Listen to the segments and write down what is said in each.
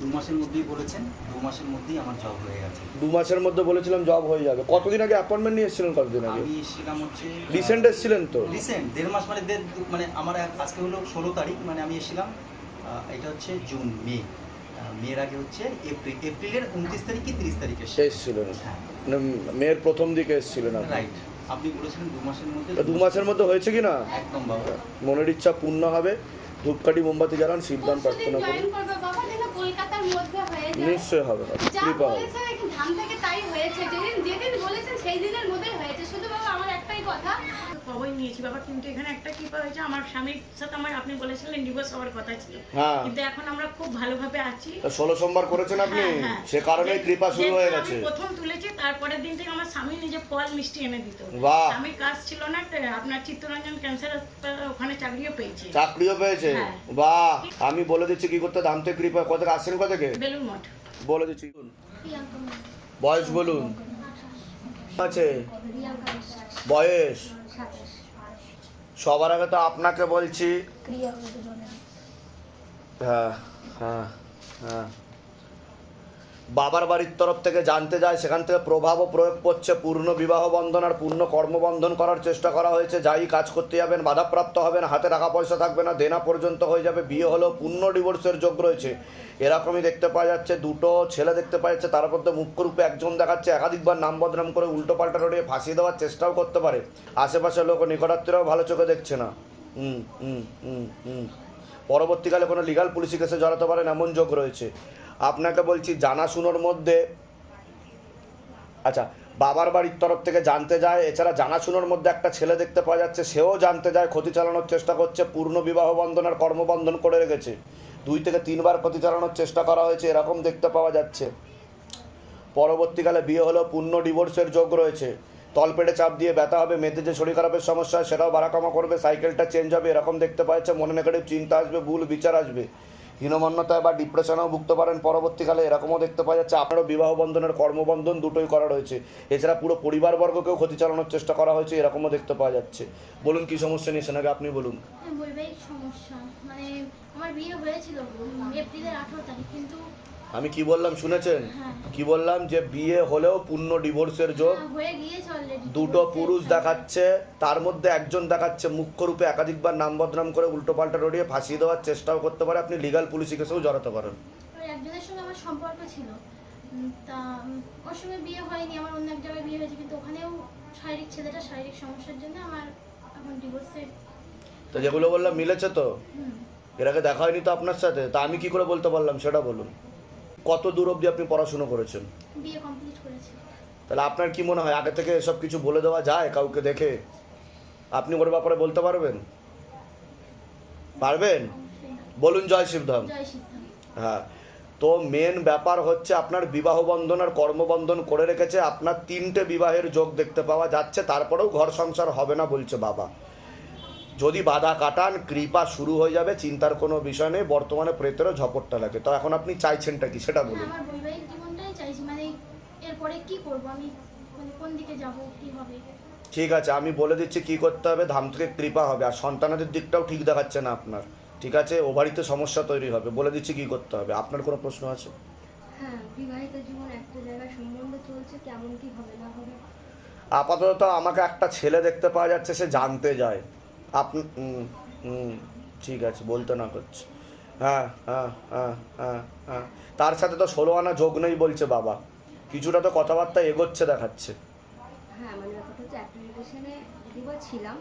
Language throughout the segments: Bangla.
দু মাসের মধ্যেই বলেছেন দু মাসের মধ্যেই আমার জব হয়ে গেছে। দু মাসের মধ্যে বলেছিলাম জব হয়ে যাবে। কতদিন আগে অ্যাপয়েন্টমেন্ট নিয়ে এসেছিলেন কতদিন আগে? আমি এসেছিলাম হচ্ছে রিসেন্ট এসেছিলেন তো? রিসেন্ট দেড় মাস মানে দেড় মানে আমার এক- আজকে হলো ষোলো তারিখ মানে আমি এসেছিলাম এটা হচ্ছে জুন মে। মের আগে হচ্ছে এপ্রিল এপ্রিলের উনত্রিশ তারিখ কি তিরিশ তারিখে এসেছিলেন। হ্যাঁ। মানে মেয়ের প্রথম দিকে এসেছিলেন আপনি? রাইট আপনি বলেছিলেন দু মাসের মধ্যে দু মাসের মধ্যে হয়েছে কি না? একদম বাবা। মনের ইচ্ছা পূর্ণ হবে। ধূপকাঠি মোমবাতি জ্বালান শিবদান প্রার্থনা করুন। কলকাতার মধ্যে হয়ে যায়। নিশ্চয়ই হবে যা বলেছেন এখন ধান থেকে তাই হয়েছে। যেদিন যেদিন বলেছেন সেই দিনের মধ্যেই হয়েছে। শুধু বাবা আমার একটাই কথা খবর নিয়েছি। বাবা কিন্তু এখানে একটা কি হয়েছে আমার স্বামীর সাথে আমার আপনি বলেছিলেন ডিভোর্স হওয়ার কথা ছিল। হ্যাঁ। কিন্তু এখন আমরা খুব ভালোভাবে আছি। তা ষোলো সোমবার করেছেন আপনি? হ্যাঁ, হ্যাঁ। সে কারণেই যে- কৃপা শুরু হয়ে গেছে। আমি প্রথম তুলেছি তারপরের দিন থেকে আমার স্বামী নিজে ফল মিষ্টি এনে দিত। আমি কাজ ছিল না আপনার চিত্তরঞ্জন ক্যান্সার হাসপাতালে ওখানে চাকরিও পেয়েছি। চাকরিও পেয়েছে। বাহ। আমি বলে দিচ্ছি কি করতে ধামতে কৃপা। কত আসছেন কত থেকে? বেলুন মঠ। বলে দিচ্ছি। বয়স বলুন। আছে। বয়স? সবার আগে তো আপনাকে বলছি। হ্যাঁ হ্যাঁ হ্যাঁ। বাবার বাড়ির তরফ থেকে জানতে যায়, সেখান থেকে প্রভাবও প্রয়োগ করছে, পূর্ণ বিবাহ বন্ধন আর পূর্ণ কর্মবন্ধন করার চেষ্টা করা হয়েছে। যাই কাজ করতে যাবেন, বাধাপ্রাপ্ত হবেন, হাতে টাকা পয়সা থাকবে না, দেনা পর্যন্ত হয়ে যাবে, বিয়ে হলেও পূর্ণ ডিভোর্সের যোগ রয়েছে। এরকমই দেখতে পাওয়া যাচ্ছে, দুটো ছেলে দেখতে পাওয়া যাচ্ছে, তার মধ্যে মুখ্য রূপে একজন দেখাচ্ছে, একাধিকবার নাম বদনাম করে উল্টো পাল্টা রড়িয়ে ফাঁসিয়ে দেওয়ার চেষ্টাও করতে পারে। আশেপাশের লোক নিকটাত্মীরাও ভালো চোখে দেখছে না। হুম হুম হুম হুম। পরবর্তীকালে কোনো লিগাল পুলিশি কেসে জড়াতে পারেন এমন যোগ রয়েছে। আপনাকে বলছি, জানাশুনোর মধ্যে আচ্ছা বাবার বাড়ির তরফ থেকে জানতে যায়, এছাড়া জানাশুনোর মধ্যে একটা ছেলে দেখতে পাওয়া যাচ্ছে, সেও জানতে যায়, ক্ষতি চালানোর চেষ্টা করছে, পূর্ণ বিবাহ বন্ধন আর কর্মবন্ধন করে রেখেছে। দুই থেকে তিনবার ক্ষতি চালানোর চেষ্টা করা হয়েছে, এরকম দেখতে পাওয়া যাচ্ছে। পরবর্তীকালে বিয়ে হলেও পূর্ণ ডিভোর্সের যোগ রয়েছে। তলপেটে চাপ দিয়ে ব্যথা হবে, মেয়েদের যে শরীর খারাপের সমস্যা হয় সেটাও বাড়াকামা করবে, সাইকেলটা চেঞ্জ হবে, এরকম দেখতে পাচ্ছে, মনে নেগেটিভ চিন্তা আসবে, ভুল বিচার আসবে। হীনমন্যতায় বা ডিপ্রেশনেও ভুগতে পারেন, পরবর্তীকালে এরকমও দেখতে পাওয়া যাচ্ছে, আপনারও বিবাহ বন্ধনের কর্মবন্ধন দুটোই করা রয়েছে। এছাড়া পুরো পরিবারবর্গকেও ক্ষতি চালানোর চেষ্টা করা হয়েছে, এরকমও দেখতে পাওয়া যাচ্ছে। বলুন, কি সমস্যা নিয়েছেন আগে আপনি বলুন? বৈবাহিক সমস্যা। মানে আমার বিয়ে হয়েছিল এপ্রিলের আঠারো তারিখ, কিন্তু আমি কি বললাম শুনেছেন? হ্যাঁ। কি বললাম যে বিয়ে হলেও পূর্ণ ডিভোর্সের যোগ। হ্যাঁ, দুটো পুরুষ দেখাচ্ছে তার মধ্যে একজন দেখাচ্ছে মুখ্য রূপে একাধিকবার নাম বদনাম করে উল্টো পাল্টা রড়িয়ে ফাঁসিয়ে দেওয়ার চেষ্টাও করতে পারে। আপনি লিগাল পুলিশি কেসেও জড়াতে পারেন। একজনের সঙ্গে আমার সম্পর্ক ছিল। তা ওর সঙ্গে বিয়ে হয়নি আমার অন্য এক জায়গায় বিয়ে হয়েছে কিন্তু ওখানেও শারীরিক ছেলেটা শারীরিক সমস্যার জন্য আমার এখন ডিভোর্সের তো যেগুলো বললাম মিলেছে তো? এর আগে দেখা হয়নি তো আপনার সাথে? তা আমি কি করে বলতে পারলাম? সেটা বলুন। কত দূর অবধি আপনি পড়াশুনো করেছেন? বিয়ে কমপ্লিট করেছে। তাহলে আপনার কি মনে হয় আগে থেকে এসব কিছু বলে দেওয়া যায় কাউকে দেখে? আপনি ওর ব্যাপারে বলতে পারবেন? পারবেন? বলুন জয় শিবধাম। হ্যাঁ। তো মেন ব্যাপার হচ্ছে আপনার বিবাহ বন্ধন আর কর্মবন্ধন করে রেখেছে আপনার তিনটে বিবাহের যোগ দেখতে পাওয়া যাচ্ছে তারপরেও ঘর সংসার হবে না বলছে বাবা। যদি বাধা কাটান কৃপা শুরু হয়ে যাবে চিন্তার কোনো বিষয় নেই বর্তমানে প্রেতেরও ঝপটটা লাগে। তো এখন আপনি চাইছেনটা কি? সেটা বলুন। আমার বৈবাহিক জীবনটাই চাইছি মানে এরপরে কি করব? আমি মানে কোন দিকে যাব কি হবে? ঠিক আছে আমি বলে দিচ্ছি কি করতে হবে ধাম থেকে কৃপা হবে আর সন্তানাদের দিকটাও ঠিক দেখাচ্ছে না আপনার। ঠিক আছে ওভারিতে সমস্যা তৈরি হবে বলে দিচ্ছি কি করতে হবে। আপনার কোনো প্রশ্ন আছে? হ্যাঁ বিবাহিত জীবন একটা জায়গায় সম্বন্ধ চলছে কেমন কি হবে না হবে? আপাতত আমাকে একটা ছেলে দেখতে পাওয়া যাচ্ছে সে জানতে যায়। আপনি ঠিক আছে বলতে না করছে। হ্যাঁ হ্যাঁ হ্যাঁ হ্যাঁ হ্যাঁ। তার সাথে তো ষোলো আনা যোগ নেই বলছে বাবা। কিছুটা তো কথাবার্তা এগোচ্ছে দেখাচ্ছে। হ্যাঁ মানে ব্যাপারটা হচ্ছে একটা রিলেশনে দুবার ছিলাম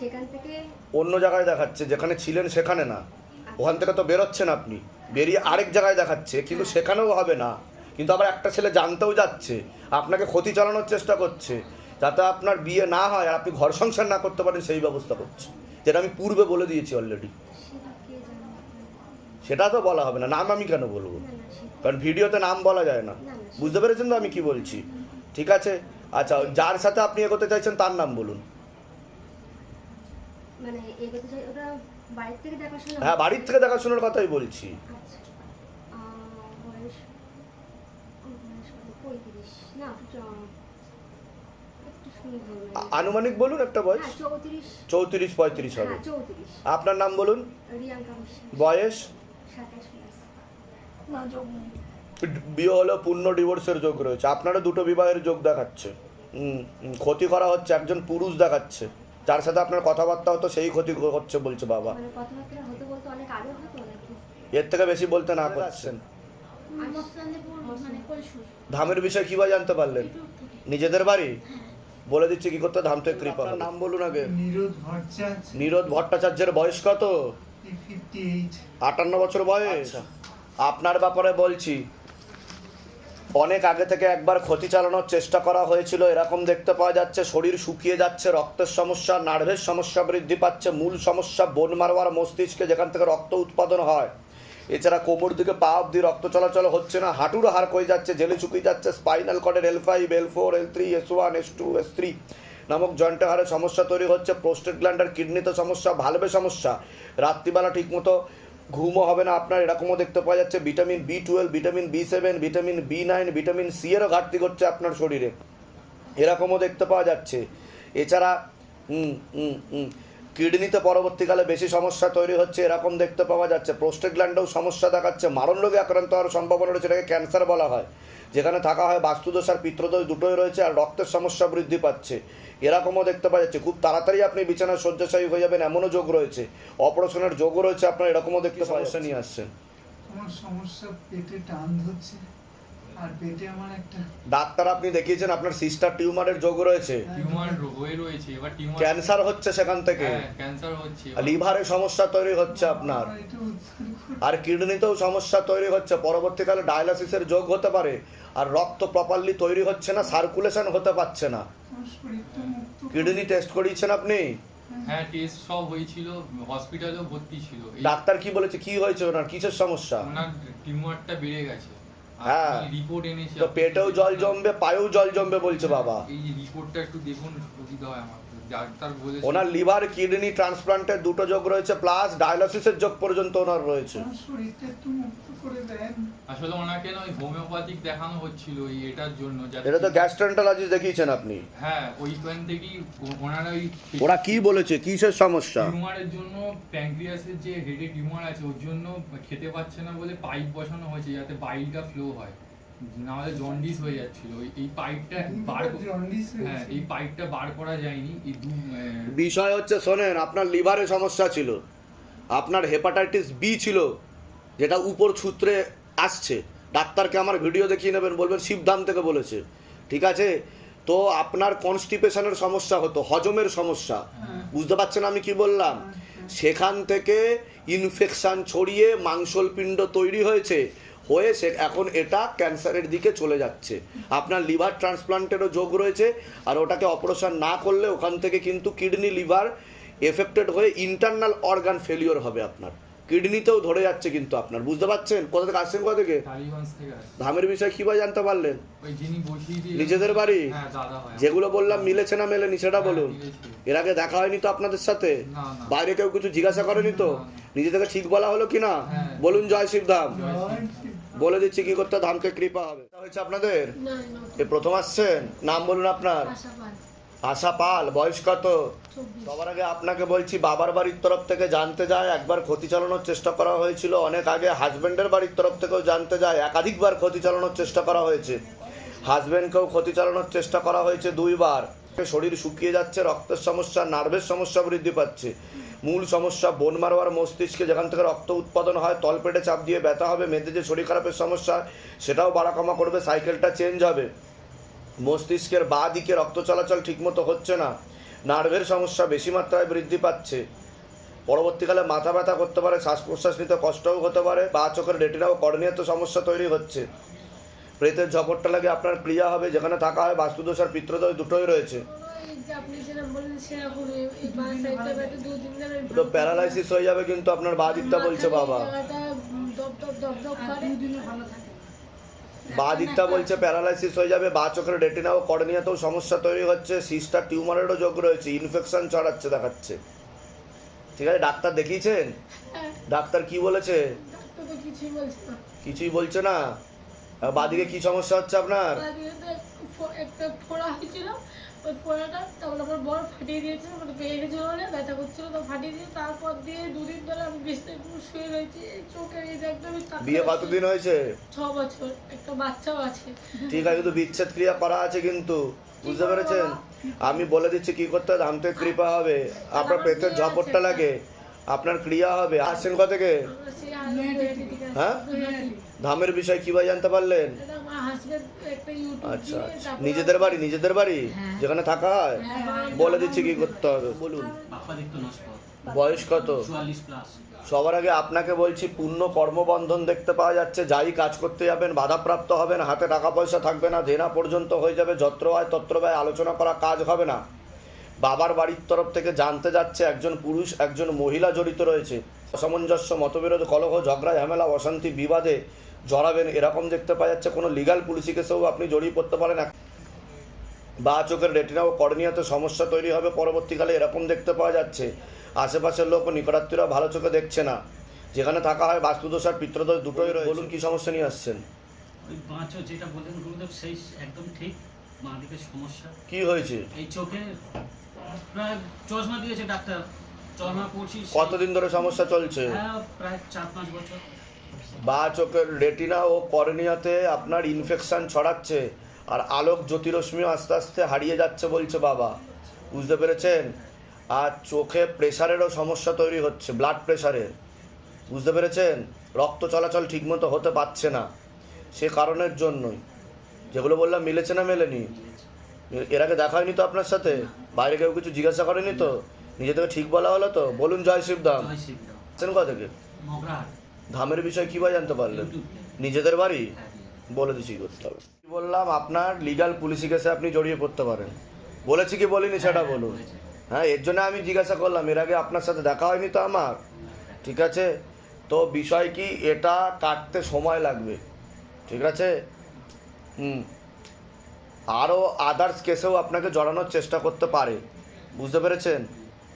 সেখান থেকে অন্য জায়গায় দেখাচ্ছে যেখানে ছিলেন সেখানে না। ওখান থেকে তো বেরোচ্ছেন আপনি। বেরিয়ে আরেক জায়গায় দেখাচ্ছে কিন্তু সেখানেও হবে না। কিন্তু আবার একটা ছেলে জানতেও যাচ্ছে। আপনাকে ক্ষতি চালানোর চেষ্টা করছে। যাতে আপনার বিয়ে না হয় আর আপনি ঘর সংসার না করতে পারেন সেই ব্যবস্থা করছে। যেটা আমি পূর্বে বলে দিয়েছি অলরেডি সেটা তো বলা হবে না। নাম আমি কেন বলব? কারণ ভিডিওতে নাম বলা যায় না। বুঝতে পেরেছেন তো আমি কি বলছি? ঠিক আছে? আচ্ছা যার সাথে আপনি এগোতে চাইছেন তার নাম বলুন। মানে হ্যাঁ বাড়ির থেকে দেখাশোনার কথাই বলছি। আচ্ছা। না আনুমানিক বলুন একটা বয়স? হ্যাঁ চৌত্রিশ। পঁয়ত্রিশ হবে। হ্যাঁ আপনার নাম বলুন? বয়স? বিয়ে হলো পূর্ণ ডিভোর্সের যোগ রয়েছে। আপনারও দুটো বিবাহের যোগ দেখাচ্ছে। ক্ষতি করা হচ্ছে একজন পুরুষ দেখাচ্ছে। যার সাথে আপনার কথাবার্তা হতো সেই ক্ষতি হচ্ছে বলছে বাবা। মানে কথাবার্তা হতে বলতে অনেক আগে হতো নাকি? এর থেকে বেশি বলতে না করছেন মস্তানদেপুর মানে ধামের বিষয়ে কীভাবে জানতে পারলেন? নিজেদের বাড়ি? বলে দিচ্ছি কি করতে? ধাম থেকে কৃপা আপনার নাম বলুন আগে। নিরোধ ভট্টাচার্য। নিরোধ ভট্টাচার্যের বয়স কত? আটান্ন বছর বয়স। আপনার ব্যাপারে বলছি অনেক আগে থেকে একবার ক্ষতি চালানোর চেষ্টা করা হয়েছিল। এরকম দেখতে পাওয়া যাচ্ছে শরীর শুকিয়ে যাচ্ছে রক্তের সমস্যা নার্ভের সমস্যা বৃদ্ধি পাচ্ছে মূল সমস্যা বোন মারোয়ার মস্তিষ্কে যেখান থেকে রক্ত উৎপাদন হয়। এছাড়া কোমর দিকে পা অব্দি রক্ত চলাচল হচ্ছে না, হাঁটুর হার কয়ে যাচ্ছে, জেলে শুকিয়ে যাচ্ছে, spinal কর্ডের L five L four L three S one S two S three নামক জয়েন্টে হারে সমস্যা তৈরি হচ্ছে প্রোস্টেট গ্ল্যান্ডের কিডনিতে সমস্যা ভালবে সমস্যা। রাত্রিবেলা ঠিকমতো ঘুমও হবে না আপনার, এরকমও দেখতে পাওয়া যাচ্ছে vitamin B twelve vitamin B seven vitamin B nine vitamin C এরও ঘাটতি করছে আপনার শরীরে। এরকমও দেখতে পাওয়া যাচ্ছে। এছাড়া হুম হুম হুম কিডনিতে পরবর্তীকালে বেশি সমস্যা তৈরি হচ্ছে এরকম দেখতে পাওয়া যাচ্ছে। প্রোস্টেট গ্ল্যান্ডেও সমস্যা দেখাচ্ছে। মারণ রোগে আক্রান্ত হওয়ার সম্ভাবনা রয়েছে এটাকে ক্যান্সার বলা হয়। যেখানে থাকা হয় বাস্তুদোষ আর পিত্রদোষ দুটোই রয়েছে আর রক্তের সমস্যা বৃদ্ধি পাচ্ছে। এরকমও দেখতে পাওয়া যাচ্ছে। খুব তাড়াতাড়ি আপনি বিছানায় শয্যাশায়ী হয়ে যাবেন এমনও যোগ রয়েছে। অপারেশনের যোগও রয়েছে আপনার এরকমও দেখতে সমস্যা নিয়ে আসছেন? আমার সমস্যা পেটে টান ধরছে। আর পেটে আমার একটা ডাক্তার আপনি দেখিয়েছেন আপনার সিস্টার টিউমারের যোগ রয়েছে। টিউমার হয়ে রয়েছে এবার টিউমার ক্যান্সার হচ্ছে সেখান থেকে। হ্যাঁ ক্যান্সার হচ্ছে। লিভারে সমস্যা তৈরি হচ্ছে আপনার। আর কিডনিতেও সমস্যা তৈরি হচ্ছে পরবর্তীকালে ডায়ালিসিসের যোগ হতে পারে। আর রক্ত প্রপারলি তৈরি হচ্ছে না সার্কুলেশন হতে পারছে না। কিডনি টেস্ট করিয়েছেন আপনি? হ্যাঁ টেস্ট সব হয়েছিল হসপিটালেও ভর্তি ছিল। ডাক্তার কি বলেছে কি হয়েছে ওনার? কিসের সমস্যা? ওনার টিউমারটা বেড়ে গেছে। হ্যাঁ। রিপোর্ট এনেছি তো পেটেও জল জমবে পায়েও জল জমবে বলছে বাবা। এই রিপোর্টটা একটু দেখুন সুবিধা হয় আমার ওনার লিভার কিডনি ট্রান্সপ্লান্টের দুটো যোগ রয়েছে প্লাস ডায়ালিসিসের যোগ পর্যন্ত ওনার রয়েছে। করে দেন। আসলে ওনাকে না ওই হোমিওপ্যাথিক দেখানো হচ্ছিল ওই এটার জন্য এটা তো দেখিয়েছেন আপনি। হ্যাঁ ওইখান থেকেই ও- ওনারা ওই ওরা কি বলেছে? কিসের সমস্যা? টিউমারের জন্য প্যাঙ্ক্রিয়াসের যে হেডে টিউমার আছে ওর জন্য খেতে পাচ্ছে না বলে পাইপ বসানো হয়েছে যাতে বাইলটা ফ্লো হয়। না হলে জন্ডিস হয়ে যাচ্ছিল। এই পাইপটা বার জন্ডিস হ্যাঁ এই পাইপটা বার করা যায়নি। বিষয় হচ্ছে শোনেন আপনার লিভারে সমস্যা ছিল। আপনার হেপাটাইটিস বি ছিল। যেটা উপর সূত্রে আসছে। ডাক্তারকে আমার ভিডিও দেখিয়ে নেবেন বলবেন শিবধাম থেকে বলেছে। ঠিক আছে? তো আপনার কনস্টিপেশনের সমস্যা হতো হজমের সমস্যা। বুঝতে পারছেন আমি কি বললাম? সেখান থেকে ইনফেকশান ছড়িয়ে মাংসলপিণ্ড তৈরি হয়েছে হয়ে সে এখন এটা ক্যান্সারের দিকে চলে যাচ্ছে। আপনার লিভার ট্রান্সপ্লান্টেরও যোগ রয়েছে আর ওটাকে অপারেশন না করলে ওখান থেকে কিন্তু কিডনি লিভার এফেক্টেড হয়ে ইন্টারনাল অর্গান ফেলিওর হবে আপনার। কিডনিতেও ধরে যাচ্ছে কিন্তু আপনার বুঝতে পারছেন? কোথা থেকে আসছেন কোথা থেকে? ধামের বিষয়ে কীভাবে জানতে পারলেন? নিজেদের বাড়ি? হ্যাঁ যেগুলো বললাম মিলেছে না মেলেনি সেটা হ্যাঁ, বলুন। এর আগে দেখা হয়নি তো আপনাদের সাথে? না, না। বাইরে কেউ কিছু জিজ্ঞাসা করেনি তো। নিজে থেকে ঠিক বলা হলো কি না হ্যাঁ। বলুন জয় শিবধাম। বলে দিচ্ছি কি করতে ধামকে কৃপা হবে। হয়েছে আপনাদের? এ প্রথম আসছেন? নাম বলুন আপনার। আশা পাল বয়স কত? সবার আগে আপনাকে বলছি বাবার বাড়ির তরফ থেকে জানতে যায় একবার ক্ষতি চালানোর চেষ্টা করা হয়েছিল। অনেক আগে হাজবেন্ডের বাড়ির তরফ থেকেও জানতে যায় একাধিকবার ক্ষতি চালানোর চেষ্টা করা হয়েছে। হাজবেন্ডকেও ক্ষতি চালানোর চেষ্টা করা হয়েছে দুইবার। শরীর শুকিয়ে যাচ্ছে রক্তের সমস্যা নার্ভের সমস্যা বৃদ্ধি পাচ্ছে। মূল সমস্যা বোন মারোয়ার মস্তিষ্কে যেখান থেকে রক্ত উৎপাদন হয় তলপেটে চাপ দিয়ে ব্যথা হবে মেয়েদের যে শরীর খারাপের সমস্যা সেটাও বাড়া কমা করবে সাইকেলটা চেঞ্জ হবে। মস্তিষ্কের বাঁ দিকে রক্ত চলাচল ঠিকমতো হচ্ছে না। নার্ভের সমস্যা বেশি মাত্রায় বৃদ্ধি পাচ্ছে। পরবর্তীকালে মাথা ব্যথা করতে পারে শ্বাস প্রশ্বাস নিতে কষ্টও হতে পারে বা চোখের রেটিনা ও কর্নিয়াত সমস্যা তৈরি হচ্ছে। প্রেতের ঝপটটা লাগে আপনার ক্রিয়া হবে যেখানে থাকা হয় বাস্তুদোষ আর পিত্রদোষ দুটোই রয়েছে। তো প্যারালাইসিস হয়ে যাবে কিন্তু আপনার বা দিকটা বলছে বাবা। বা দিকটা বলছে প্যারালাইসিস হয়ে যাবে, বা চোখের রেটিনা ও কর্নিয়াতেও সমস্যা তৈরি হচ্ছে, সিস্টার টিউমারেরও যোগ রয়েছে, ইনফেকশন ছড়াচ্ছে দেখাচ্ছে। ঠিক আছে, ডাক্তার দেখিয়েছেন? ডাক্তার কি বলেছে? কিছুই বলছে না। বাদিকে কি সমস্যা হচ্ছে আপনার? একটা ফোড়া হয়েছিল ওই ফোড়াটা তারপর আমার বড় ফাটিয়ে দিয়েছে মানে পেয়ে গেছিল বলে ব্যথা করছিল তো ফাটিয়ে দিয়ে তারপর দিয়ে দুদিন ধরে আমি পুরো শুয়ে রয়েছি এই চোখের এই আমি বিয়ে কতদিন হয়েছে? ছ বছর একটা বাচ্চাও আছে। ঠিক আছে কিন্তু বিচ্ছেদ ক্রিয়া করা আছে কিন্তু বুঝতে পেরেছেন? আমি বলে দিচ্ছি কি করতে হবে? ধামতে কৃপা হবে আপনার পেটের ঝপটটা লাগে আপনার ক্রিয়া হবে। আসছেন কথা থেকে? দিকে হ্যাঁ? ধামের বিষয় কীভাবে জানতে পারলেন? আচ্ছা আচ্ছা। নিজেদের বাড়ি নিজেদের বাড়ি? যেখানে থাকা হয়? হ্যাঁ, বলে দিচ্ছি কি করতে হবে বলুন। বয়স কত? সবার আগে আপনাকে বলছি পূর্ণ কর্মবন্ধন দেখতে পাওয়া যাচ্ছে। যাই কাজ করতে যাবেন বাধাপ্রাপ্ত হবেন হাতে টাকা পয়সা থাকবে না ধেনা পর্যন্ত হয়ে যাবে যত্র হয় তত্র ব্যয় আলোচনা করা কাজ হবে না। বাবার বাড়ির তরফ থেকে জানতে যাচ্ছে একজন পুরুষ একজন মহিলা জড়িত রয়েছে। অসামঞ্জস্য মতবিরোধ কলহ ঝগড়া ঝামেলা অশান্তি বিবাদে জড়াবেন এরকম দেখতে পাওয়া যাচ্ছে কোনো লিগাল পুলিশি কেসেও আপনি জড়িয়ে পড়তে পারেন। বা চোখের রেটিনা ও কর্নিয়াতে সমস্যা তৈরি হবে পরবর্তীকালে এরকম দেখতে পাওয়া যাচ্ছে। আশেপাশের লোক ও নিকটাত্মীয়রা ভালো চোখে দেখছে না। যেখানে থাকা হয় বাস্তুদোষ আর পিত্রদোষ দুটোই রয়েছে। বলুন কি সমস্যা নিয়ে আসছেন? ওই বাঁচো যেটা বললেন গুরুদেব সেই একদম ঠিক। সমস্যা। কি হয়েছে? এই চোখে প্রায় চশমা দিয়েছে ডাক্তার। চশমা পড়ছি কতদিন ধরে সমস্যা চলছে? হ্যাঁ প্রায় চার পাঁচ বছর। বা চোখের রেটিনা ও কর্নিয়াতে আপনার ইনফেকশন ছড়াচ্ছে। আর আলোক জ্যোতিরশ্মিও আস্তে আস্তে হারিয়ে যাচ্ছে বলছে বাবা। বুঝতে পেরেছেন? আর চোখে প্রেশারেরও সমস্যা তৈরি হচ্ছে ব্লাড প্রেশারের বুঝতে পেরেছেন? রক্ত চলাচল ঠিকমতো হতে পারছে না সে কারণের জন্যই। যেগুলো বললাম মিলেছে না মেলেনি? এর আগে দেখা হয়নি তো আপনার সাথে? বাইরে কেউ কিছু জিজ্ঞাসা করেনি তো? নিজে থেকে ঠিক বলা হলো তো? বলুন জয় শিবরাম কোথা থেকে? ধামের বিষয় কীভাবে জানতে পারলেন? নিজেদের বাড়ি? বলে দিচ্ছি করতে হবে? কি বললাম আপনার লিগাল পুলিশি কেসে আপনি জড়িয়ে পড়তে পারেন। বলেছি কি বলিনি সেটা হ্যাঁ, বলুন। হ্যাঁ এর জন্য আমি জিজ্ঞাসা করলাম এর আগে আপনার সাথে দেখা হয়নি তো আমার? ঠিক আছে? তো বিষয় কি এটা কাটতে সময় লাগবে। ঠিক আছে? হুম। আরও আদার্স কেসেও আপনাকে জড়ানোর চেষ্টা করতে পারে। বুঝতে পেরেছেন?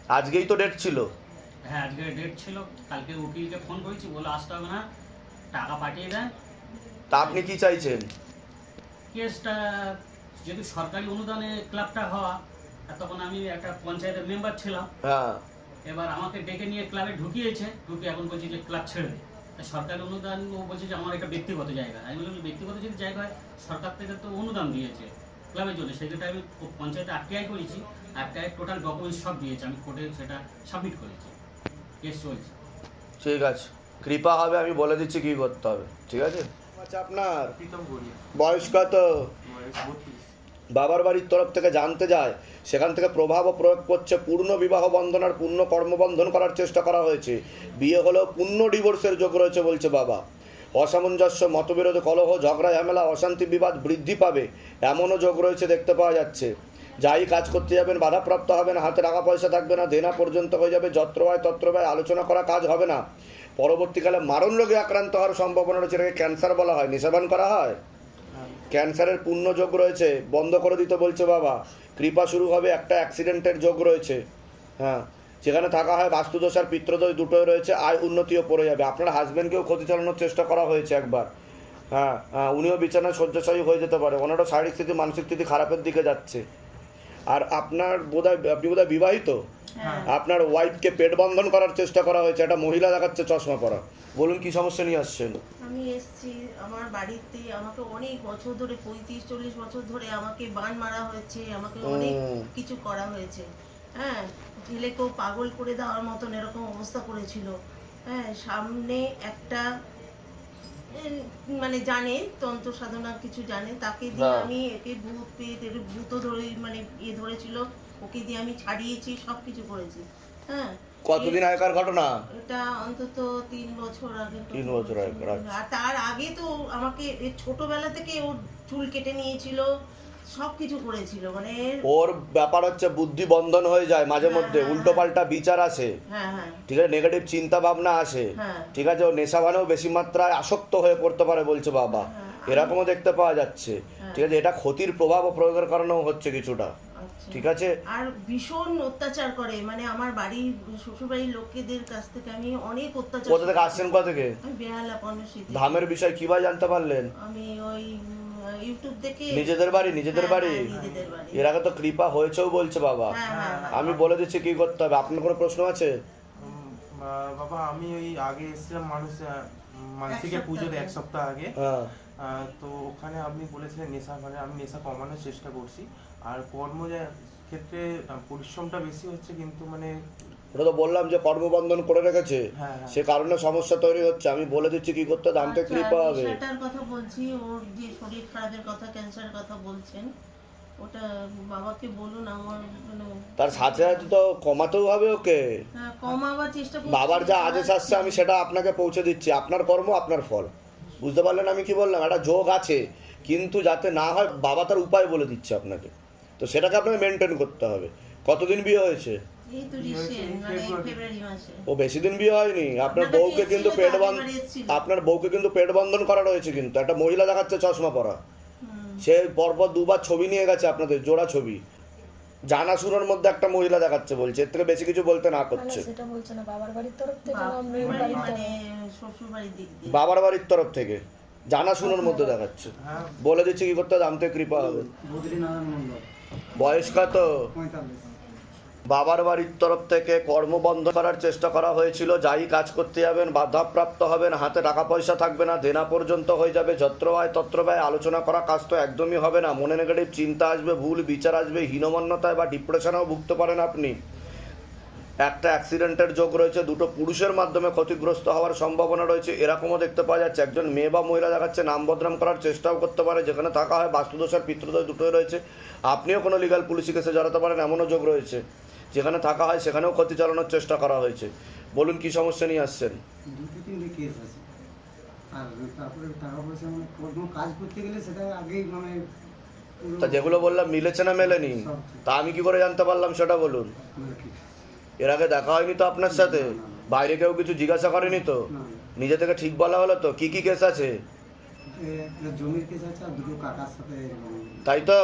আজকেই তো ডেট ছিল। হ্যাঁ আজকে ডেট ছিল কালকে উকিলকে ফোন করেছি বলে আসতে হবে না টাকা পাঠিয়ে দেন। তা আপনি কি চাইছেন? কেসটা যেহেতু সরকারি অনুদানে ক্লাবটা হওয়া তখন আমি একটা পঞ্চায়েতের মেম্বার ছিলাম। হ্যাঁ। এবার আমাকে ডেকে নিয়ে ক্লাবে ঢুকিয়েছে ঢুকে এখন বলছে যে ক্লাব ছেড়ে দে। সরকারি অনুদান ও বলছে যে আমার একটা ব্যক্তিগত জায়গা। আমি বললাম ব্যক্তিগত যদি জায়গা হয় সরকার থেকে তো অনুদান দিয়েছে ক্লাবের জন্য। সেক্ষেত্রে আমি পঞ্চায়েতে আরটিআই করেছি আরটিআই টোটাল ডকুমেন্টস সব দিয়েছে। আমি কোর্টে সেটা সাবমিট করেছি। কেস চলছে ঠিক আছে। কৃপা হবে আমি বলে দিচ্ছি কি করতে হবে। ঠিক আছে? আচ্ছা আপনার বয়স কত? বাবার বাড়ির তরফ থেকে জানতে যায় সেখান থেকে প্রভাব প্রয়োগ করছে পূর্ণ বিবাহ বন্ধন আর পূর্ণ কর্মবন্ধন করার চেষ্টা করা হয়েছে। বিয়ে হলেও পূর্ণ ডিভোর্সের যোগ রয়েছে বলছে বাবা। অসামঞ্জস্য মতবিরোধ কলহ ঝগড়া ঝামেলা অশান্তি বিবাদ বৃদ্ধি পাবে এমনও যোগ রয়েছে দেখতে পাওয়া যাচ্ছে। যাই কাজ করতে যাবেন, বাধাপ্রাপ্ত হবেন, হাতে টাকা পয়সা থাকবে না, দেনা পর্যন্ত হয়ে যাবে, যত্র হয় তত্র ব্যয়, আলোচনা করা কাজ হবে না। পরবর্তীকালে মারণ রোগে আক্রান্ত হওয়ার সম্ভাবনা রয়েছে, এটাকে ক্যান্সার বলা হয়। নিষেধন করা হয়? ক্যান্সারের পূর্ণ যোগ রয়েছে, বন্ধ করে দিতে বলছে বাবা। কৃপা শুরু হবে, একটা অ্যাক্সিডেন্টের যোগ রয়েছে। হ্যাঁ যেখানে থাকা হয় বাস্তুদোষ আর পিত্রদোষ দুটোই রয়েছে, আয় উন্নতিও পড়ে যাবে। আপনার হাজব্যান্ডকেও ক্ষতি চালানোর চেষ্টা করা হয়েছে একবার। হ্যাঁ হ্যাঁ উনিও বিছানায় শয্যাশায়ী হয়ে যেতে পারে। ওনারও শারীরিক স্থিতি, মানসিক স্থিতি খারাপের দিকে যাচ্ছে। আর আপনার বোধহয় আপনি বোধহয় বিবাহিত? আপনার ওয়াইফকে পেট বন্ধন করার চেষ্টা করা হয়েছে একটা মহিলা দেখাচ্ছে চশমা পরা। বলুন কি সমস্যা নিয়ে আসছেন? আমি এসেছি আমার বাড়িতে আমাকে অনেক বছর ধরে পঁয়ত্রিশ চল্লিশ বছর ধরে আমাকে বান মারা হয়েছে আমাকে অনেক কিছু করা হয়েছে। হ্যাঁ ছেলেকেও পাগল করে দেওয়ার মতন এরকম অবস্থা করেছিল। হ্যাঁ সামনে একটা মানে জানে তন্ত্র সাধনা কিছু জানে তাকে দিয়ে হ্যাঁ। আমি একে ভূত এর ভূত ধরে মানে ইয়ে ধরেছিল ওকে দিয়ে আমি ছাড়িয়েছি সব কিছু করেছি হ্যাঁ কতদিন আগেকার ঘটনা এটা অন্তত তিন বছর আগে তিন বছর আগেকার, আচ্ছা। আর তার আগে তো আমাকে ছোটবেলা থেকে ওর চুল কেটে নিয়েছিল সব কিছু করেছিল মানে ওর ব্যাপার হচ্ছে বুদ্ধি বন্ধন হয়ে যায় মাঝে হ্যাঁ, মধ্যে হ্যাঁ, উল্টো পাল্টা বিচার আসে। হ্যাঁ হ্যাঁ। ঠিক আছে নেগেটিভ চিন্তা ভাবনা আসে। হ্যাঁ। ঠিক আছে ও নেশাবানেও বেশি মাত্রায় আসক্ত হয়ে পড়তে পারে বলছে বাবা। হ্যাঁ। এরকমও দেখতে পাওয়া যাচ্ছে। হ্যাঁ। ঠিক আছে এটা ক্ষতির প্রভাব ও প্রয়োগের কারণেও হচ্ছে কিছুটা। আচ্ছা। ঠিক আছে? আর ভীষণ অত্যাচার করে মানে আমার বাড়ির শ্বশুরবাড়ির লোকেদের কাছ থেকে আমি অনেক অত্যাচার কোথা থেকে আসছেন কোথা থেকে? বেহালা ধামের বিষয় কীভাবে জানতে পারলেন? আমি ওই ইউটিউব দেখে নিজেদের বাড়ি নিজেদের হ্যাঁ, বাড়ি? হ্যাঁ, নিজেদের বাড়ি। এর আগে তো কৃপা হয়েছেও বলছে বাবা। হ্যাঁ। আমি বলে দিচ্ছি কি করতে হবে আপনার কোনো প্রশ্ন আছে? বাবা আমি ওই আগে এসেছিলাম মানুষ মানসিকের পুজোর। এক সপ্তাহ আগে। তো ওখানে আপনি বলেছিলেন নেশা মানে আমি নেশা কমানোর চেষ্টা করছি। আর কর্ম ক্ষেত্রে পরিশ্রমটা বেশি হচ্ছে কিন্তু মানে ওটা তো বললাম যে কর্মবন্ধন করে রেখেছে। হ্যাঁ হ্যাঁ। সে কারণে সমস্যা তৈরি হচ্ছে। আমি বলে দিচ্ছি কি করতে হবে, দামতে আচ্ছা, কৃপা হবে। নেশাটার কথা বলছি ওর যে শরীর খারাপের কথা ক্যান্সারের কথা বলছেন ওটা বাবাকে বলুন আমার মানে তার সাথে সাথে তো কমাতেও হবে ওকে। হ্যাঁ, কমাবার চেষ্টা বাবার যা আদেশ আসছে আমি সেটা আপনাকে পৌঁছে দিচ্ছি। আপনার কর্ম আপনার ফল। বুঝতে পারলেন আমি কি বললাম? একটা যোগ আছে কিন্তু যাতে না হয় বাবা তার উপায় বলে দিচ্ছে আপনাকে। তো সেটাকে আপনাকে মেনটেন করতে হবে। কতদিন বিয়ে হয়েছে? মানে ও বেশি দিন বিয়ে হয়নি? আপনার বউকে কিন্তু পেট বন্ধ। আপনার বউকে কিন্তু পেট বন্ধন করা রয়েছে কিন্তু। একটা মহিলা দেখাচ্ছে চশমা পরা। সে পরপর দুবার ছবি নিয়ে গেছে আপনাদের জোড়া ছবি। জানাশোনার মধ্যে একটা মহিলা দেখাচ্ছে বলছে এর থেকে বেশি কিছু বলতে না করছে। বাবার বাড়ির তরফ থেকে মানে তরফ? শ্বশুর বাড়ির দিক দিয়ে। বাবার বাড়ির তরফ থেকে। জানাশোনার মধ্যে দেখাচ্ছে। হ্যাঁ। বলে দিচ্ছি কি করতে হবে, দামতে কৃপা হবে। বয়স কত? পঁয়তাল্লিশ। বাবার বাড়ির তরফ থেকে কর্মবন্ধ করার চেষ্টা করা হয়েছিল। যাই কাজ করতে যাবেন, বাধাপ্রাপ্ত হবেন, হাতে টাকা পয়সা থাকবে না, দেনা পর্যন্ত হয়ে যাবে, যত্র ব্যয় তত্র ব্যয়, আলোচনা করা কাজ তো একদমই হবে না। মনে নেগেটিভ চিন্তা আসবে, ভুল বিচার আসবে, হীনমন্যতায় বা ডিপ্রেশনেও ভুগতে পারেন আপনি। একটা অ্যাক্সিডেন্টের যোগ রয়েছে, দুটো পুরুষের মাধ্যমে ক্ষতিগ্রস্ত হওয়ার সম্ভাবনা রয়েছে, এরকমও দেখতে পাওয়া যাচ্ছে। একজন মেয়ে বা মহিলা দেখাচ্ছে, নাম বদনাম করার চেষ্টাও করতে পারে, যেখানে থাকা হয় বাস্তুদোষ আর পিতৃদোষ দুটোই রয়েছে। আপনিও কোনো লিগাল পুলিশি কেসে জড়াতে পারেন, এমনও যোগ রয়েছে। যেখানে থাকা হয় সেখানেও ক্ষতি চালানোর চেষ্টা করা হয়েছে। বলুন কি সমস্যা নিয়ে আসছেন? দুটো তিনটে কেস আছে। আর তারপরে টাকা পয়সা মানে কোনো কাজ করতে গেলে সেটা আগেই মানে তা যেগুলো বললাম মিলেছে না মেলেনি? তা আমি কি করে জানতে পারলাম সেটা বলুন? এর আগে দেখা হয়নি তো আপনার সাথে? বাইরে কেউ কিছু জিজ্ঞাসা করেনি তো? নিজে থেকে ঠিক বলা হলো তো? কি কি কেস আছে? তাই তো?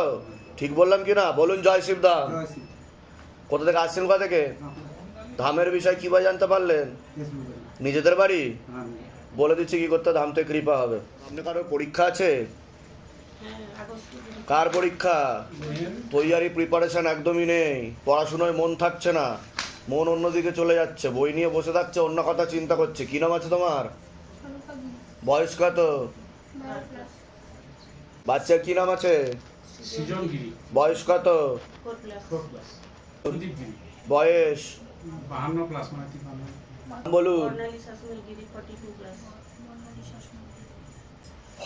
ঠিক বললাম কি না? বলুন জয় জয়শ্রী কোথা থেকে আসছেন কোথা থেকে? ধামের বিষয় কীভাবে জানতে পারলেন? নিজেদের বাড়ি? বলে দিচ্ছি কি করতে ধাম থেকে কৃপা হবে। আপনি কারও পরীক্ষা আছে? কার পরীক্ষা? তৈয়ারি প্রিপারেশন একদমই নেই। পড়াশুনোয় মন থাকছে না। মন অন্যদিকে চলে যাচ্ছে। বই নিয়ে বসে থাকছে অন্য কথা চিন্তা করছে। কি নাম আছে তোমার? বয়স কত? বাচ্চার কি নাম আছে? বয়স কত? বয়স? মানে বলুন।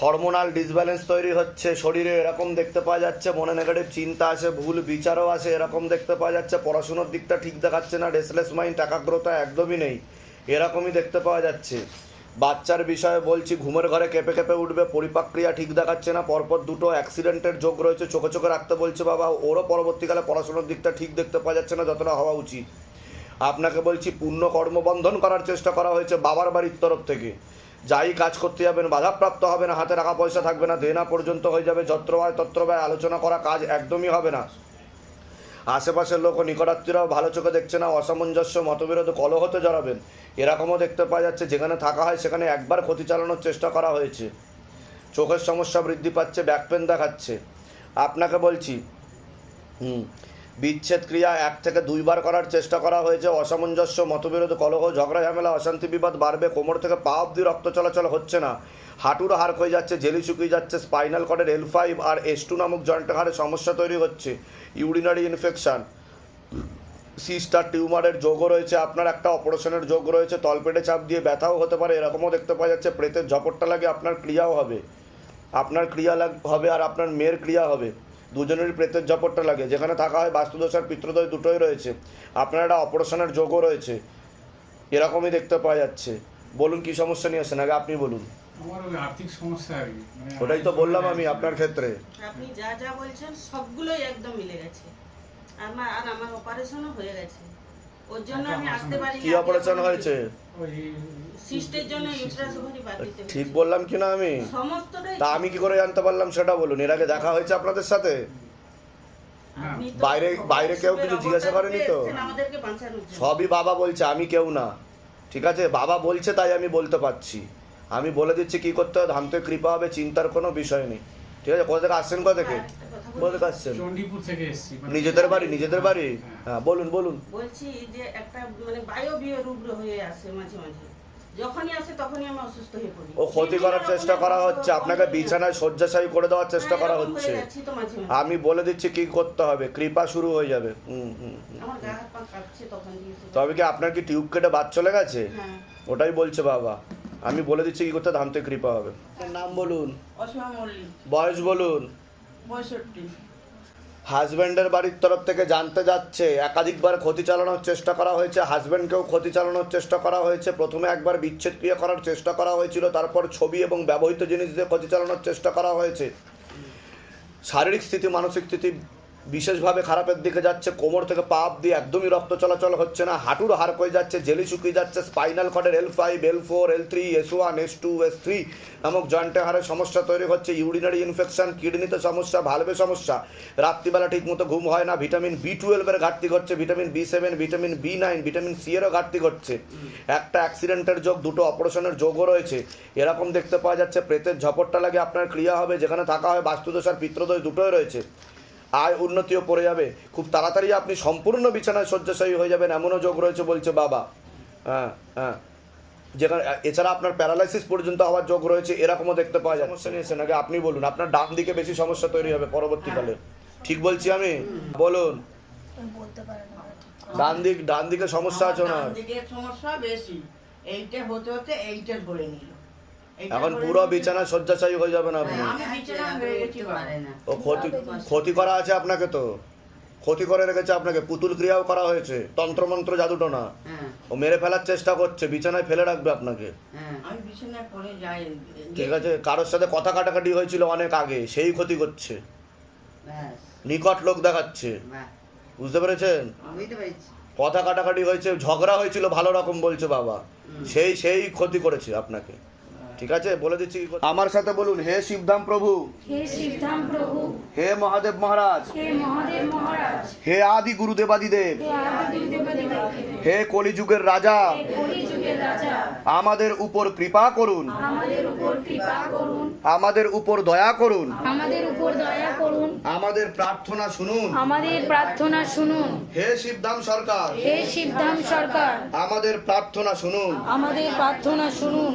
হরমোনাল ডিসব্যালেন্স তৈরি হচ্ছে শরীরে এরকম দেখতে পাওয়া যাচ্ছে মনে নেগেটিভ চিন্তা আসে ভুল বিচারও আসে এরকম দেখতে পাওয়া যাচ্ছে পড়াশোনার দিকটা ঠিক দেখাচ্ছে না রেসলেস মাইন্ড একাগ্রতা একদমই নেই এরকমই দেখতে পাওয়া যাচ্ছে। বাচ্চার বিষয়ে বলছি, ঘুমের ঘরে কেঁপে কেঁপে উঠবে পরিপাক্রিয়া ঠিক দেখাচ্ছে না, পরপর দুটো অ্যাক্সিডেন্টের যোগ রয়েছে, চোখে চোখে রাখতে বলছে বাবা, ওরও পরবর্তীকালে পড়াশোনার দিকটা ঠিক দেখতে পাওয়া যাচ্ছে না, যতটা হওয়া উচিত। আপনাকে বলছি পূর্ণ কর্মবন্ধন করার চেষ্টা করা হয়েছে বাবার বাড়ির তরফ থেকে। যাই কাজ করতে যাবেন, বাধাপ্রাপ্ত হবে না, হাতে টাকা পয়সা থাকবে না, দেনা পর্যন্ত হয়ে যাবে যত্রবায় ব্যয় তত্র ব্যয় আলোচনা করা কাজ একদমই হবে না। আশেপাশের লোক ও ভালো চোখে দেখছে না, অসামঞ্জস্য, মতবিরোধ কলহতে জড়াবেন। এরকমও দেখতে পাওয়া যাচ্ছে, যেখানে থাকা হয় সেখানে একবার ক্ষতি চালানোর চেষ্টা করা হয়েছে। চোখের সমস্যা বৃদ্ধি পাচ্ছে, ব্যাক পেন দেখাচ্ছে। আপনাকে বলছি, হুম বিচ্ছেদ ক্রিয়া এক থেকে দুইবার করার চেষ্টা করা হয়েছে। অসামঞ্জস্য, মতবিরোধ, কলহ, ঝগড়া, ঝামেলা, অশান্তি, বিবাদ বাড়বে। কোমর থেকে পা অব্দি রক্ত চলাচল হচ্ছে না। হাঁটুর হাড় হয়ে যাচ্ছে, জেলি শুকিয়ে যাচ্ছে, স্পাইনাল কর্ডের এল ফাইভ আর এস টু নামক জয়েন্টের হাড়ে সমস্যা তৈরি হচ্ছে। ইউরিনারি ইনফেকশান সিস্টার টিউমারের যোগও রয়েছে। আপনার একটা অপারেশনের যোগ রয়েছে। তলপেটে চাপ দিয়ে ব্যথাও হতে পারে। এরকমও দেখতে পাওয়া যাচ্ছে। প্রেতের ঝপটটা লাগে, আপনার ক্রিয়াও হবে। আপনার ক্রিয়া লাগ, হবে আর আপনার মেয়ের ক্রিয়া হবে। দুজনেরই প্রেতের জপটটা লাগে। যেখানে থাকা হয় বাস্তুদোষ আর পিতৃদোষ দুটোই রয়েছে। আপনার একটা অপারেশনের যোগও রয়েছে। এরকমই দেখতে পাওয়া যাচ্ছে। বলুন কি সমস্যা নিয়ে আসেন আগে আপনি বলুন। আমার আর্থিক সমস্যা আর মানে ওটাই তো বললাম আমি আপনার ক্ষেত্রে। আপনি যা যা বলছেন সবগুলোই একদম মিলে গেছে। আমার আর আমার অপারেশনও হয়ে গেছে। ওর জন্য আমি আসতে পারি কি অপারেশন হয়েছে? ঠিক বললাম কি না আমি তা আমি কি করে জানতে পারলাম সেটা বলুন এর আগে দেখা হয়েছে আপনাদের সাথে? বাইরে- বাইরে কেউ কিছু জিজ্ঞাসা করেনি তো? সবই বাবা বলছে আমি কেউ না। ঠিক আছে বাবা বলছে তাই আমি বলতে পারছি। আমি বলে দিচ্ছি কি করতে হবে ধামতে কৃপা হবে চিন্তার কোনো বিষয় নেই। ঠিক আছে কোথা থেকে আসছেন কোথা থেকে? হ্যাঁ, একটা কথা বলি। কোথা থেকে আসছেন চণ্ডীপুর থেকে এসেছি নিজেদের বাড়ি নিজেদের বাড়ি? হ্যাঁ। বলুন বলুন। বলছি যে একটা মানে বায়ু বিয় রুগ্র হয়ে আসে মাঝে মাঝে। যখনই আসে তখনই আমি অসুস্থ হয়ে পড়ি। ও ক্ষতি করার চেষ্টা করা হচ্ছে আপনাকে বিছানায় শয্যাশায়ী করে দেওয়ার চেষ্টা হ্যাঁ, করা হচ্ছে। হয়ে। আমি বলে দিচ্ছি কি করতে হবে কৃপা শুরু হয়ে যাবে। হুম হুম। তবে কি আপনার কি টিউব কেটে বাদ চলে গেছে? হ্যাঁ। ওটাই বলছে বাবা। আমি বলে দিচ্ছি কি করতে ধামতে কৃপা হবে। নাম বলুন। বয়স বলুন। হাজব্যান্ডের বাড়ির তরফ থেকে জানতে যাচ্ছে, একাধিকবার ক্ষতি চালানোর চেষ্টা করা হয়েছে হাজব্যান্ডকেও ক্ষতি চালানোর চেষ্টা করা হয়েছে, প্রথমে একবার বিচ্ছেদ ক্রিয়া করার চেষ্টা করা হয়েছিল, তারপর ছবি এবং ব্যবহৃত জিনিস দিয়ে ক্ষতি চালানোর চেষ্টা করা হয়েছে। শারীরিক স্থিতি, মানসিক স্থিতি বিশেষভাবে খারাপের দিকে যাচ্ছে, কোমর থেকে পাপ দিয়ে একদমই রক্ত চলাচল হচ্ছে না, হাঁটুর হাড় হয়ে যাচ্ছে, জেলি শুকিয়ে যাচ্ছে, spinal কর্ডের L five L four L three S one S two S three নামক জয়েন্টে হাড়ের সমস্যা তৈরি হচ্ছে ইউরিনারি ইনফেকশন কিডনিতে সমস্যা ভালভে সমস্যা, রাত্রিবেলা ঠিকমতো ঘুম হয় না ভিটামিন বি টুয়েলভের ঘাটতি ঘটছে vitamin B seven vitamin B nine vitamin C এরও ঘাটতি ঘটছে। একটা অ্যাক্সিডেন্টের যোগ, দুটো অপারেশনের যোগও রয়েছে। এরকম দেখতে পাওয়া যাচ্ছে, প্রেতের ঝপটটা লাগে আপনার, ক্রিয়া হবে, যেখানে থাকা হয়, বাস্তুদোষ আর পিত্রদোষ দুটোই রয়েছে। আয় উন্নতিও পড়ে যাবে। খুব তাড়াতাড়ি আপনি সম্পূর্ণ বিছানায় শয্যাশায়ী হয়ে যাবেন এমনও যোগ রয়েছে বলছে বাবা। হ্যাঁ হ্যাঁ। যেখানে এছাড়া আপনার প্যারালাইসিস পর্যন্ত হওয়ার যোগ রয়েছে এরকমও দেখতে পাওয়া যায় সমস্যা নিয়েছেন আগে আপনি বলুন আপনার ডান দিকে বেশি সমস্যা তৈরি হবে পরবর্তীকালে। ঠিক বলছি আমি? বলুন। বলতে ডান দিক ডান দিকে সমস্যা আছে না দিকে সমস্যা বেশি এইটা হতে হতে এইটা ধরে নিল। এখন পুরো বিছানা শয্যাশায়ী হয়ে যাবেন আপনি? হয়ে। ও ক্ষতি ক্ষতি করা আছে আপনাকে তো? ক্ষতি করে রেখেছে আপনাকে? পুতুল ক্রিয়াও করা হয়েছে। তন্ত্রমন্ত্র জাদুটো না। ও মেরে ফেলার চেষ্টা করছে বিছানায় ফেলে রাখবে আপনাকে? যাই। ঠিক আছে কারোর সাথে কথা কাটাকাটি হয়েছিল অনেক আগে সেই ক্ষতি করছে। নিকট লোক দেখাচ্ছে। বুঝতে পেরেছেন? কথা কাটাকাটি হয়েছে ঝগড়া হয়েছিল ভালো রকম বলছে বাবা। সেই সেই ক্ষতি করেছে আপনাকে। ঠিক আছে বলে দিচ্ছি আমার সাথে বলুন হে শিবধাম প্রভু। হে শিবধাম প্রভু। হে মহাদেব মহারাজ। হে মহাদেব মহারাজ। হে আদি গুরুদেবাদিদেব। হে আদি দেবাদিদেব হে কলিযুগের রাজা। কলি যুগের রাজা। আমাদের উপর কৃপা করুন। আমাদের উপর কৃপা করুন। আমাদের উপর দয়া করুন। আমাদের উপর দয়া করুন। আমাদের প্রার্থনা শুনুন। আমাদের প্রার্থনা শুনুন। হে শিবধাম সরকার। হে শিবধাম সরকার। আমাদের প্রার্থনা শুনুন। আমাদের প্রার্থনা শুনুন।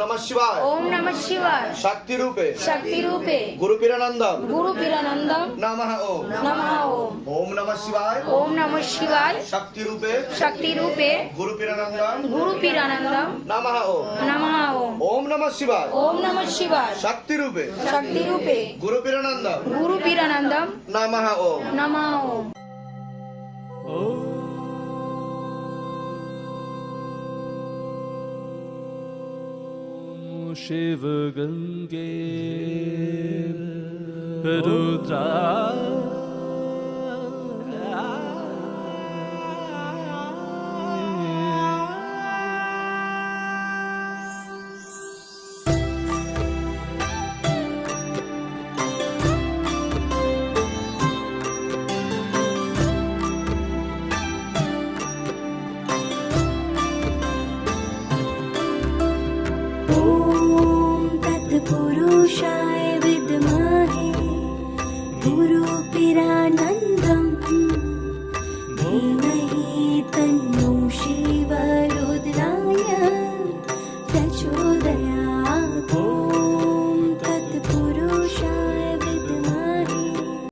নমঃ শিবায়। ওম নমঃ শিবায়। শক্তি রূপে শক্তি রূপে গুরু পীরানন্দম গুরু পীরানন্দম নমঃ ওম। নমঃ ওম। ওম নমঃ শিবায়। ওম নমঃ শিবায়। শক্তি রূপে শক্তি রূপে গুরু পীরানন্দম গুরু পীরানন্দম নমঃ ওম। নমঃ ওম। ওম নমঃ শিবায়। ওম নমঃ শিবায়। শক্তি রূপে শক্তি রূপে গুরু পীরানন্দম গুরু পীরানন্দম নমঃ ওম। নমঃ ওম। Shiv Shiva geben. Du